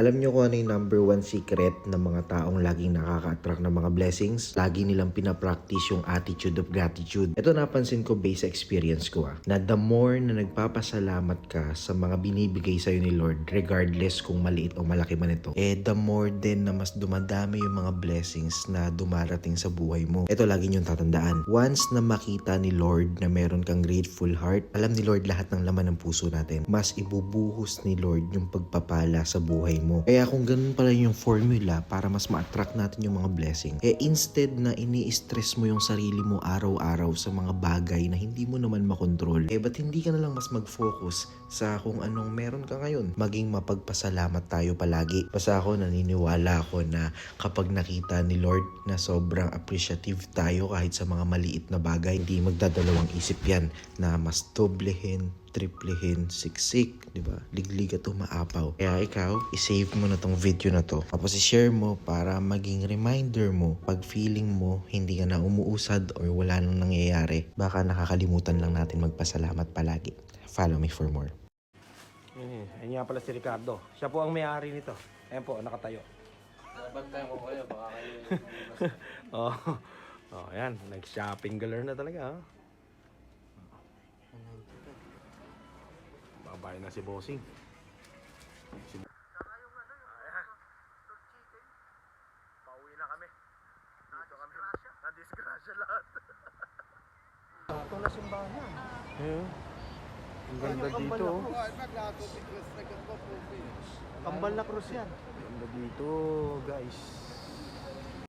Alam nyo kung ano yung number one secret ng mga taong laging nakaka-attract ng mga blessings? Lagi nilang pinapractice yung attitude of gratitude. Ito napansin ko based sa experience ko ah, na the more na nagpapasalamat ka sa mga binibigay sa'yo ni Lord, regardless kung maliit o malaki man ito, eh the more din na mas dumadami yung mga blessings na dumarating sa buhay mo. Ito lagi niyong tatandaan. Once na makita ni Lord na meron kang grateful heart, alam ni Lord lahat ng laman ng puso natin. Mas ibubuhos ni Lord yung pagpapala sa buhay mo. Kaya kung ganun pala yung formula para mas ma-attract natin yung mga blessing, eh instead na ini-stress mo yung sarili mo araw-araw sa mga bagay na hindi mo naman makontrol, eh ba't hindi ka na lang mas mag-focus sa kung anong meron ka ngayon? Maging mapagpasalamat tayo palagi. Basta ako naniniwala ako na kapag nakita ni Lord na sobrang appreciative tayo kahit sa mga maliit na bagay, hindi magdadalawang isip yan na mas doblehin, triplehin, siksik, di ba? Liglig at umaapaw. Kaya ikaw, isave mo na tong video na to. Tapos i-share mo para maging reminder mo pag feeling mo hindi ka na umuusad or wala nang nangyayari. Baka nakakalimutan lang natin magpasalamat palagi. Follow me for more. Eh, ayun nga pala si Ricardo. Siya po ang may-ari nito. Ayan po, nakatayo. Bantayan ko kayo, baka kayo Oh, oh ayan. Nag-shopping galore na talaga. Oh. Babay na si Bossing. Si... Ayan. Pauwi na kami. Dito kami. Na-disgrasya lahat. Ito na simbahan. Ayun. Ang ganda dito. oh. Kambal na krus yan. Ganda dito, guys.